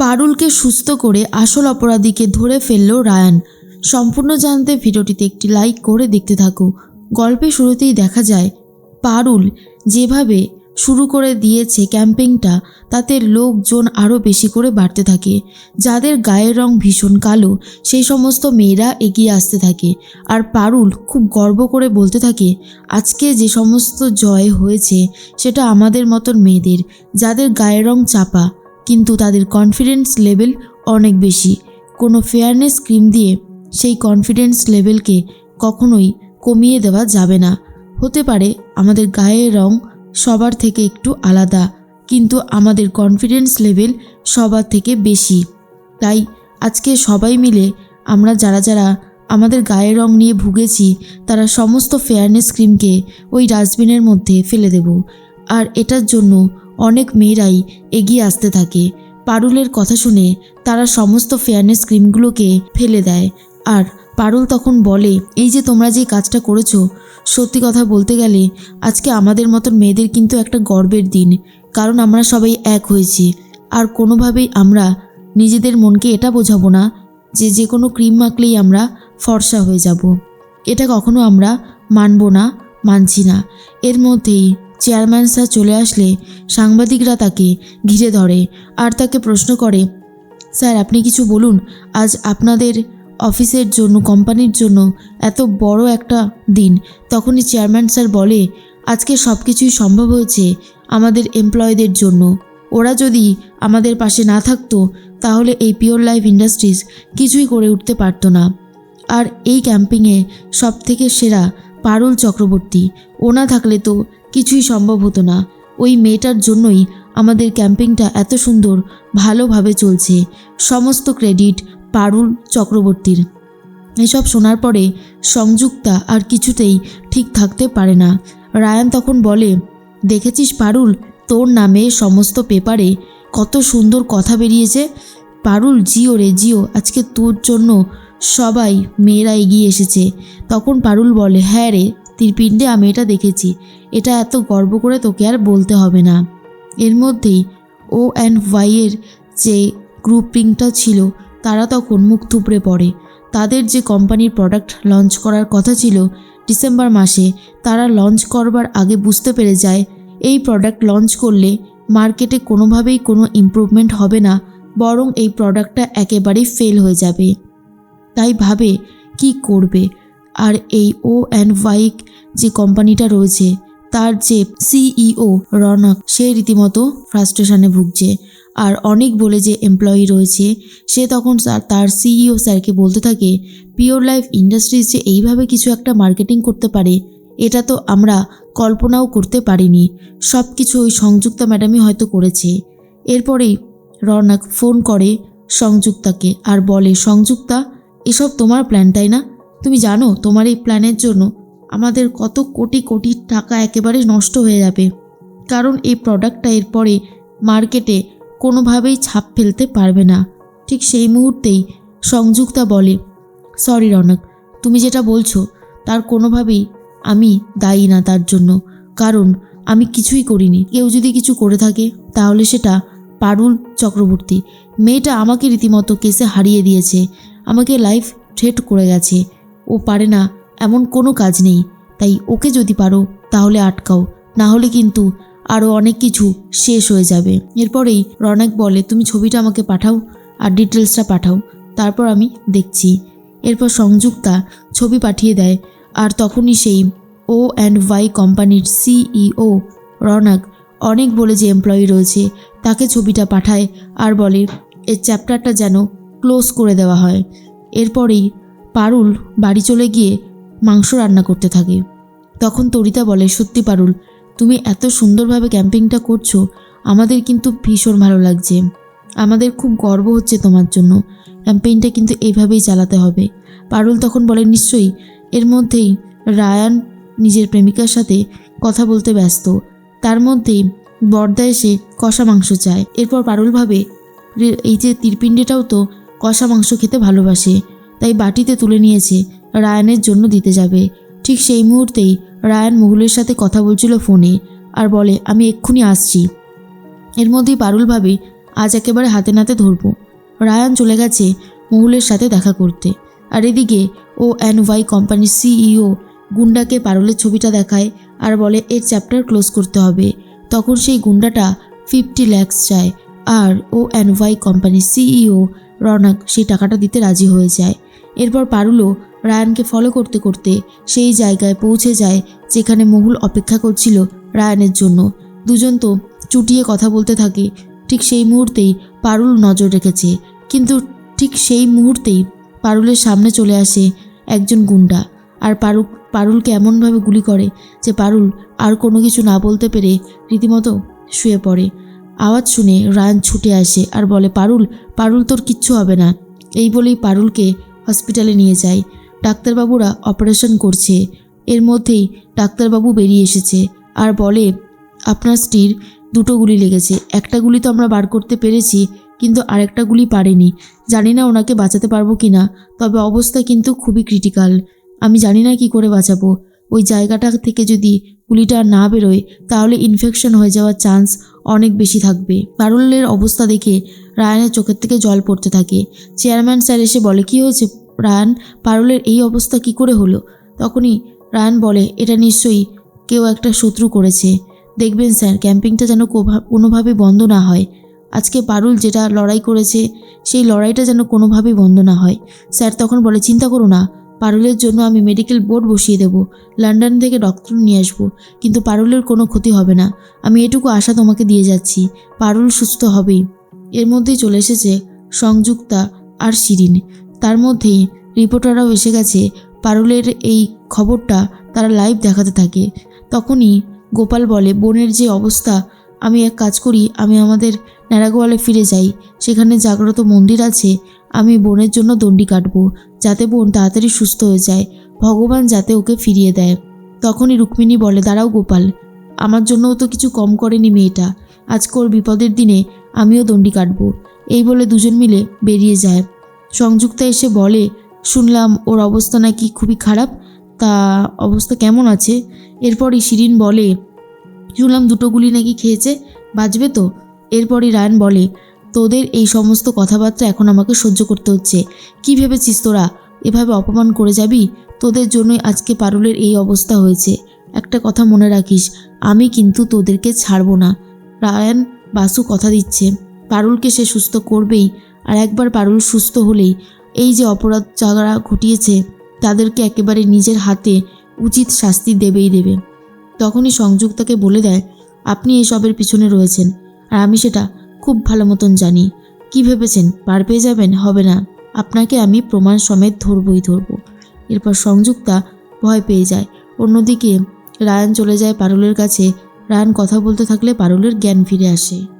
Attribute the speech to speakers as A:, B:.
A: পারুলকে সুস্থ করে আসল অপরাধীকে ধরে ফেলল রায়ান। সম্পূর্ণ জানতে ভিডিওটিতে একটি লাইক করে দেখতে থাকো। গল্পের শুরুতেই দেখা যায়, পারুল যেভাবে শুরু করে দিয়েছে ক্যাম্পিংটা, তাতে লোকজন আরও বেশি করে বাড়তে থাকে। যাদের গায়ের রং ভীষণ কালো, সেই সমস্ত মেয়েরা এগিয়ে আসতে থাকে। আর পারুল খুব গর্ব করে বলতে থাকে, আজকে যে সমস্ত জয় হয়েছে, সেটা আমাদের মতন মেয়েদের, যাদের গায়ের রং চাপা কিন্তু তাদের কনফিডেন্স লেভেল অনেক বেশি। কোনো ফেয়ারনেস ক্রিম দিয়ে সেই কনফিডেন্স লেভেলকে কখনোই কমিয়ে দেওয়া যাবে না। হতে পারে আমাদের গায়ের রং সবার থেকে একটু আলাদা, কিন্তু আমাদের কনফিডেন্স লেভেল সবার থেকে বেশি। তাই আজকে সবাই মিলে আমরা যারা যারা আমাদের গায়ের রং নিয়ে ভুগেছি, তারা সমস্ত ফেয়ারনেস ক্রিমকে ওই ডাস্টবিনের মধ্যে ফেলে দেব। আর এটার জন্য অনেক মেয়েরাই এগিয়ে আসতে থাকে। পারুলের কথা শুনে তারা সমস্ত ফেয়ারনেস ক্রিমগুলোকে ফেলে দেয়। আর পারুল তখন বলে, এই যে তোমরা যে কাজটা করেছ, সত্যি কথা বলতে গেলে আজকে আমাদের মতন মেয়েদের কিন্তু একটা গর্বের দিন। কারণ আমরা সবাই এক হয়েছি। আর কোনোভাবেই আমরা নিজেদের মনকে এটা বোঝাবো না যে যে কোনো ক্রিম মাখলেই আমরা ফর্সা হয়ে যাব। এটা কখনো আমরা মানব না, মানছি না। এর মধ্যেই চেয়ারম্যান স্যার চলে আসলে সাংবাদিকরা তাকে ঘিরে ধরে আর তাকে প্রশ্ন করে, স্যার, আপনি কিছু বলুন, আজ আপনাদের অফিসের জন্য, কোম্পানির জন্য এত বড় একটা দিন। তখনই চেয়ারম্যান স্যার বলে, আজকে সব কিছুই সম্ভব হয়েছে আমাদের এমপ্লয়ীদের জন্য। ওরা যদি আমাদের পাশে না থাকতো, তাহলে এই পিওর লাইফ ইন্ডাস্ট্রিজ কিছুই করে উঠতে পারতো না। আর এই ক্যাম্পিংয়ে সব থেকে সেরা পারুল চক্রবর্তী ও না থাকলে তো কিছুই সম্ভব হতো না। ওই মেয়েটার জন্যই আমাদের ক্যাম্পিংটা এত সুন্দর, ভালোভাবে চলছে। সমস্ত ক্রেডিট পারুল চক্রবর্তীর। এসব শোনার পরে সংযুক্তা আর কিছুতেই ঠিক থাকতে পারে না। রায়ান তখন বলে, দেখেছিস পারুল, তোর নামে সমস্ত পেপারে কত সুন্দর কথা বেরিয়েছে? পারুল, জিও রে, জিও, আজকে তোর জন্য সবাই, মেয়েরা এগিয়ে এসেছে। তখন পারুল বলে হ্যাঁ রে। তীরপিণ্ডে আমি এটা দেখেছি। এটা এত গর্ব করে তোকে আর বলতে হবে না। এর মধ্যেই ও অ্যান্ড ওয়াইয়ের যে গ্রুপিংটা ছিল, তারা তখন মুখ থুবড়ে পড়ে। তাদের যে কোম্পানির প্রোডাক্ট লঞ্চ করার কথা ছিল ডিসেম্বর মাসে, তারা লঞ্চ করবার আগে বুঝতে পেরে যায়, এই প্রোডাক্ট লঞ্চ করলে মার্কেটে কোনোভাবেই কোনো ইমপ্রুভমেন্ট হবে না, বরং এই প্রোডাক্টটা একেবারেই ফেল হয়ে যাবে। তাই ভাবে, কি করবে? আর এই ও অ্যান্ড ওয়াইক যে কোম্পানিটা রয়েছে, তার যে সিইও রনক, সে রীতিমতো ফ্রাস্ট্রেশনে ভুগছে। আর অনেক বলে যে এমপ্লয়ি রয়েছে, সে তখন তার- সিইও স্যারকে বলতে থাকে পিওর লাইফ ইন্ডাস্ট্রিজ যে এইভাবে কিছু একটা মার্কেটিং করতে পারে, এটা তো আমরা কল্পনাও করতে পারিনি। সব কিছু ওই সংযুক্তা ম্যাডামই হয়তো করেছে। এরপরেই রনক ফোন করে সংযুক্তাকে আর বলে, সংযুক্তা, এসব তোমার প্ল্যান তাই না? তুমি জানো, তোমার এই প্ল্যানের জন্য আমাদের কত কোটি কোটি টাকা একেবারে নষ্ট হয়ে যাবে। কারণ এই প্রোডাক্টটা এরপরে মার্কেটে কোনোভাবেই ছাপ ফেলতে পারবে না। ঠিক সেই মুহূর্তেই সংযুক্তা বলে, সরি রনক, তুমি যেটা বলছো, তার কোনোভাবেই আমি দায়ী না তার জন্য। কারণ আমি কিছুই করিনি। কেউ যদি কিছু করে থাকে, তাহলে সেটা পারুল চক্রবর্তী। মেয়েটা আমাকে রীতিমতো কেসে হারিয়ে দিয়েছে। আমাকে লাইফ থ্রেট করে গেছে। ও পারে না, এমন কোনো কাজ নেই। তাই ওকে যদি পারো, তাহলে আটকাও। না হলে কিন্তু আরও অনেক কিছু শেষ হয়ে যাবে। এরপরেই রনক বলে, তুমি ছবিটা আমাকে পাঠাও আর ডিটেলসটা পাঠাও। তারপর আমি দেখছি। এরপর সংযুক্তা ছবি পাঠিয়ে দেয়। আর তখনই সেই ও অ্যান্ড ওয়াই কোম্পানির সিইও রনক অনেক বলে যে এমপ্লয়ি রয়েছে, তাকে ছবিটা পাঠায় আর বলে এর চ্যাপ্টারটা যেন ক্লোজ করে দেওয়া হয়। এরপরেই পারুল বাড়ি চলে গিয়ে মাংস রান্না করতে থাকে। তখন তরিতা বলে, সত্যি পারুল, তুমি এত সুন্দরভাবে ক্যাম্পিংটা করছ, আমাদের কিন্তু ভীষণ ভালো লাগছে। আমাদের খুব গর্ব হচ্ছে তোমার জন্য। ক্যাম্পেইনটা কিন্তু এইভাবেই চালাতে হবে। পারুল তখন বলে, নিশ্চয়ই। এর মধ্যেই রায়ান নিজের প্রেমিকার সাথে কথা বলতে ব্যস্ত। তার মধ্যেই বর্দা এসে কষা মাংস চায়। এরপর পারুল ভাবে এই যে তীরপিণ্ডেটাও তো কষা মাংস খেতে ভালোবাসে। তাই বাটিতে তুলে নিয়েছে। রায়ানের জন্য দিতে যাবে। ঠিক সেই মুহূর্তেই রায়ান মহুলের সাথে কথা বলছিল ফোনে আর বলে, আমি এক্ষুনি আসছি। এর মধ্যেই পারুল ভাবে, আজ একেবারে হাতে নাতে ধরবো। রায়ান চলে গেছে মহুলের সাথে দেখা করতে। আর এদিকে ও অ্যান ওয়াই কোম্পানির সিইও গুন্ডাকে পারুলের ছবিটা দেখায় আর বলে, এর চ্যাপ্টার ক্লোজ করতে হবে। তখন সেই গুন্ডাটা ফিফটি ল্যাক্স চায় আর ও অ্যান ওয়াই কোম্পানির সিইও রনক সেই টাকাটা দিতে রাজি হয়ে যায়। এরপর পারুলও রায়ানকে ফলো করতে করতে সেই জায়গায় পৌঁছে যায় যেখানে মহুল অপেক্ষা করছিল রায়ানের জন্য। দুজন তো চুটিয়ে কথা বলতে থাকে, ঠিক সেই মুহূর্তেই পারুল নজর রেখেছে। কিন্তু ঠিক সেই মুহূর্তেই পারুলের সামনে চলে আসে একজন গুন্ডা। আর পারু পারুলকে এমনভাবে গুলি করে যে পারুল আর কোনো কিছু না বলতে পেরে রীতিমতো শুয়ে পড়ে। আওয়াজ শুনে রায়ান ছুটে আসে আর বলে, পারুল পারুল তোর কিচ্ছু হবে না। এই বলেই পারুলকে হসপিটালে নিয়ে যায়। ডাক্তারবাবুরা অপারেশন করছে। এর মধ্যেই ডাক্তারবাবু বেরিয়ে এসেছে আর বলে, আপনার স্ত্রীর দুটো গুলি লেগেছে। একটা গুলি তো আমরা বার করতে পেরেছি, কিন্তু আরেকটা গুলি পারেনি। জানি না ওনাকে বাঁচাতে পারব কি না, তবে অবস্থা কিন্তু খুবই ক্রিটিক্যাল আমি জানি না কি করে বাঁচাবো। ওই জায়গাটা থেকে যদি গুলিটা না বেরোয়, তাহলে ইনফেকশন হয়ে যাওয়ার চান্স অনেক বেশি থাকবে। পারুলের অবস্থা দেখে রায়ানের চোখের থেকে জল পড়তে থাকে। চেয়ারম্যান স্যার এসে বলে, কি হয়েছে? রায়ান পারুলের এই অবস্থা কি করে হলো? তখনই রায়ান বলে, এটা নিশ্চয়ই কেউ একটা শত্রু করেছে। দেখবেন স্যার, ক্যাম্পিংটা যেন কোনোভাবে বন্ধ না হয়। আজকে পারুল যেটা লড়াই করেছে, সেই লড়াইটা যেন কোনোভাবেই বন্ধ না হয়। স্যার তখন বলে, চিন্তা করো না, পারুলের জন্য আমি মেডিকেল বোর্ড বসিয়ে দেব। লন্ডন থেকে ডক্টর নিয়ে আসব। কিন্তু পারুলের কোনো ক্ষতি হবে না। আমি এটুকু আশা তোমাকে দিয়ে যাচ্ছি। পারুল সুস্থ হবেই। এর মধ্যেই চলে এসেছে সংযুক্তা আর শিরিন। তার মধ্যেই রিপোর্টাররাও এসে গেছে। পারুলের এই খবরটা তারা লাইভ দেখাতে থাকে। তখনই গোপাল বলে, বোনের যে অবস্থা, আমি এক কাজ করি, আমি আমাদের ন্যাড়াগোয়ালে ফিরে যাই। সেখানে জাগ্রত মন্দির আছে, আমি বোনের জন্য দণ্ডি কাটব, যাতে বোন তাড়াতাড়ি সুস্থ হয়ে যায়, ভগবান যাতে ওকে ফিরিয়ে দেয়। তখনই রুক্মিণী বলে, দাঁড়াও গোপাল, আমার জন্যও তো কিছু কম করেনি মেয়েটা। আজকে ওর বিপদের দিনে আমিও দণ্ডি কাটব। এই বলে দুজন মিলে বেরিয়ে যায়। সংযুক্তা এসে বলে, শুনলাম ওর অবস্থা নাকি খুবই খারাপ। তা অবস্থা কেমন আছে? এরপরই শিরিন বলে, শুনলাম দুটো গুলি নাকি খেয়েছে বাঁচবে তো? এরপরই রায়ন বলে, তোদের এই সমস্ত কথাবার্তা এখন আমাকে সহ্য করতে হচ্ছে। কি ভেবেছিস তোরা? এভাবে অপমান করে যাবি? তোদের জন্যই আজকে পারুলের এই অবস্থা হয়েছে। একটা কথা মনে রাখিস, আমি কিন্তু তোদেরকে ছাড়বো না। রায়ান বাসু কথা দিচ্ছে, পারুলকে সে সুস্থ করবেই। আর একবার পারুল সুস্থ হলেই এই যে অপরাধ যারা ঘটিয়েছে, তাদেরকে একেবারে নিজের হাতে উচিত শাস্তি দেবেই দেবে। তখনই সংযুক্তাকে বলে দেয়, আপনি এসবের পিছনে রয়েছেন আর আমি সেটা খুব ভালো মতন জানি। কি ভেবেছেন? পার পেয়ে যাবেন? হবে না। আপনাকে আমি প্রমাণ সমেত ধরবই ধরবো। এরপর সংযুক্তা ভয় পেয়ে যায়। অন্যদিকে রায়ান চলে যায় পারুলের কাছে। রায়ান কথা বলতে থাকলে পারুলের জ্ঞান ফিরে আসে।